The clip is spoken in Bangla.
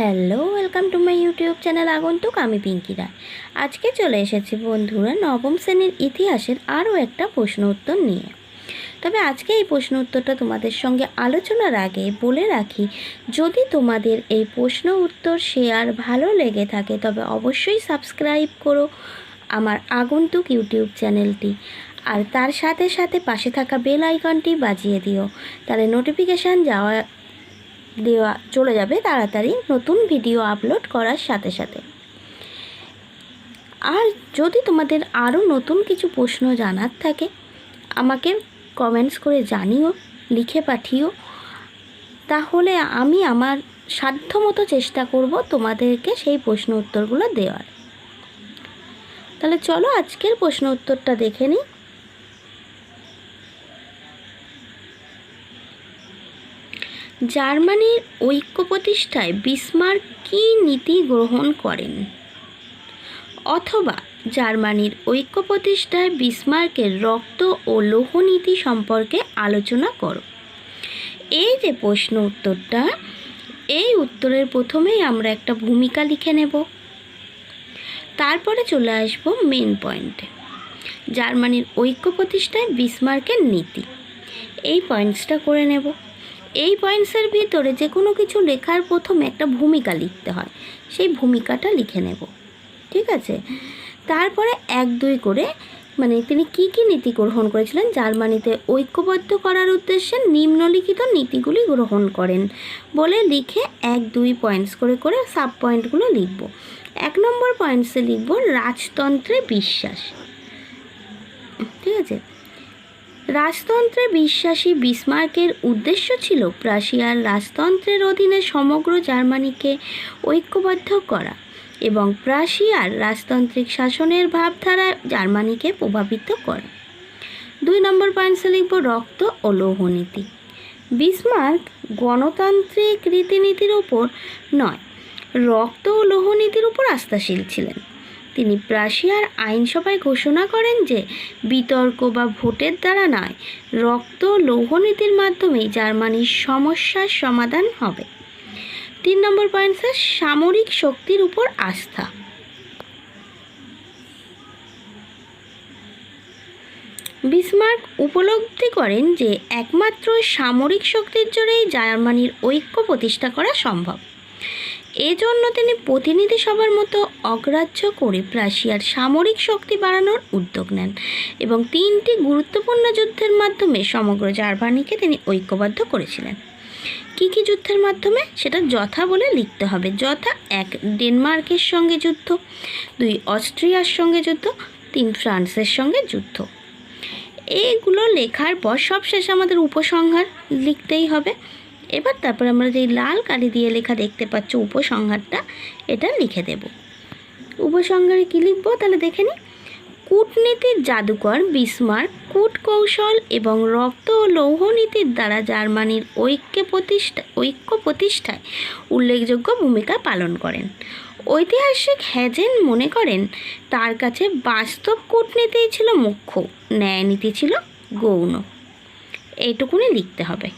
Hello, welcome to my YouTube channel আগন্তুক, আমি পিঙ্কি রায়। আজকে চলে এসেছি বন্ধুরা নবম শ্রেণির ইতিহাসের আরও একটা প্রশ্ন উত্তর নিয়ে। তবে আজকে এই প্রশ্ন উত্তরটা তোমাদের সঙ্গে আলোচনার আগে বলে রাখি, যদি তোমাদের এই প্রশ্ন উত্তর শেয়ার ভালো লেগে থাকে, তবে অবশ্যই সাবস্ক্রাইব করো আমার আগন্তুক ইউটিউব চ্যানেলটি। আর তার সাথে সাথে পাশে থাকা বেল আইকনটি বাজিয়ে দিও। তাহলে নোটিফিকেশান যাওয়া দেওয়া চলে যাবে তাড়াতাড়ি নতুন ভিডিও আপলোড করার সাথে সাথে। আর যদি তোমাদের আরও নতুন কিছু প্রশ্ন জানার থাকে, আমাকে কমেন্টস করে জানিও, লিখে পাঠিও। তাহলে আমি আমার সাধ্যমতো চেষ্টা করব তোমাদেরকে সেই প্রশ্ন উত্তরগুলো দেওয়ার। তাহলে চলো আজকের প্রশ্ন উত্তরটা দেখে নিই। জার্মানির ঐক্য প্রতিষ্ঠায় বিসমার্ক কী নীতি গ্রহণ করেন? অথবা জার্মানির ঐক্য প্রতিষ্ঠায় বিসমার্কের রক্ত ও লৌহ নীতি সম্পর্কে আলোচনা করো। এই যে প্রশ্ন উত্তরটা, এই উত্তরের প্রথমেই আমরা একটা ভূমিকা লিখে নেব। তারপরে চলে আসব মেন পয়েন্টে জার্মানির ঐক্য প্রতিষ্ঠায় বিসমার্কের নীতি। এই পয়েন্টসটা করে নেব। এই পয়েন্টসের ভিতরে যে কোনো কিছু লেখার প্রথমে একটা ভূমিকা লিখতে হয়। সেই ভূমিকাটা লিখে নেব। ঠিক আছে? তারপরে এক, দুই করে মানে তিনি কি কি নীতি গ্রহণ করেছিলেন? জার্মানিতে ঐক্যবদ্ধ করার উদ্দেশ্যে নিম্নলিখিত নীতিগুলি গ্রহণ করেন বলে লিখে এক, দুই পয়েন্টস করে করে সাব পয়েন্টগুলো লিখব। এক নম্বর পয়েন্টসে লিখব, রাজতন্ত্রে বিশ্বাস। ঠিক আছে? রাজতন্ত্রে বিশ্বাসী বিসমার্কের উদ্দেশ্য ছিল প্রাশিয়ার রাজতন্ত্রের অধীনে সমগ্র জার্মানিকে ঐক্যবদ্ধ করা এবং প্রাশিয়ার রাজতান্ত্রিক শাসনের ভাবধারা জার্মানিকে প্রভাবিত করা। দুই নম্বর পয়েন্টসে লিখব রক্ত ও লৌহনীতি বিসমার্ক গণতান্ত্রিক রীতিনীতির ওপর নয়, রক্ত ও লৌহনীতির উপর আস্থাশীল ছিলেন। তিনি প্রাশিয়ার আইনসভায় ঘোষণা করেন যে বিতর্ক বা ভোটের দ্বারা নয়, রক্ত লৌহনীতির মাধ্যমেই জার্মানির সমস্যার সমাধান হবে। তিন নম্বর পয়েন্ট, স্যার, সামরিক শক্তির উপর আস্থা। বিসমার্ক উপলব্ধি করেন যে একমাত্র সামরিক শক্তির জোরেই জার্মানির ঐক্য প্রতিষ্ঠা করা সম্ভব। এজন্য তিনি প্রতিনিধি সভার মতো অগ্রাহ্য করে প্রাশিয়ার সামরিক শক্তি বাড়ানোর উদ্যোগ নেন এবং তিনটি গুরুত্বপূর্ণ যুদ্ধের মাধ্যমে সমগ্র জার্মানিকে তিনি ঐক্যবদ্ধ করেছিলেন। কী কী যুদ্ধের মাধ্যমে? সেটা যথা বলে লিখতে হবে। যথা এক, ডেনমার্কের সঙ্গে যুদ্ধ, দুই, অস্ট্রিয়ার সঙ্গে যুদ্ধ, তিন, ফ্রান্সের সঙ্গে যুদ্ধ। এইগুলো লেখার পর সবশেষে আমাদের উপসংহার লিখতেই হবে। এবার তারপর আমরা যেই লাল কালি দিয়ে লেখা দেখতে পাচ্ছ উপসংহারটা, এটা লিখে দেব। উপসংহারে কী লিখব? তাহলে দেখে নিই কূটনীতির জাদুকর বিসমার্ক কূট কৌশল এবং রক্ত ও লৌহ নীতির দ্বারা জার্মানির ঐক্য প্রতিষ্ঠা ঐক্য প্রতিষ্ঠায় উল্লেখযোগ্য ভূমিকা পালন করেন। ঐতিহাসিক হ্যাজেন মনে করেন, তার কাছে বাস্তব কূটনীতিই ছিল মুখ্য, ন্যায়নীতি ছিল গৌণ। এইটুকুনি লিখতে হবে।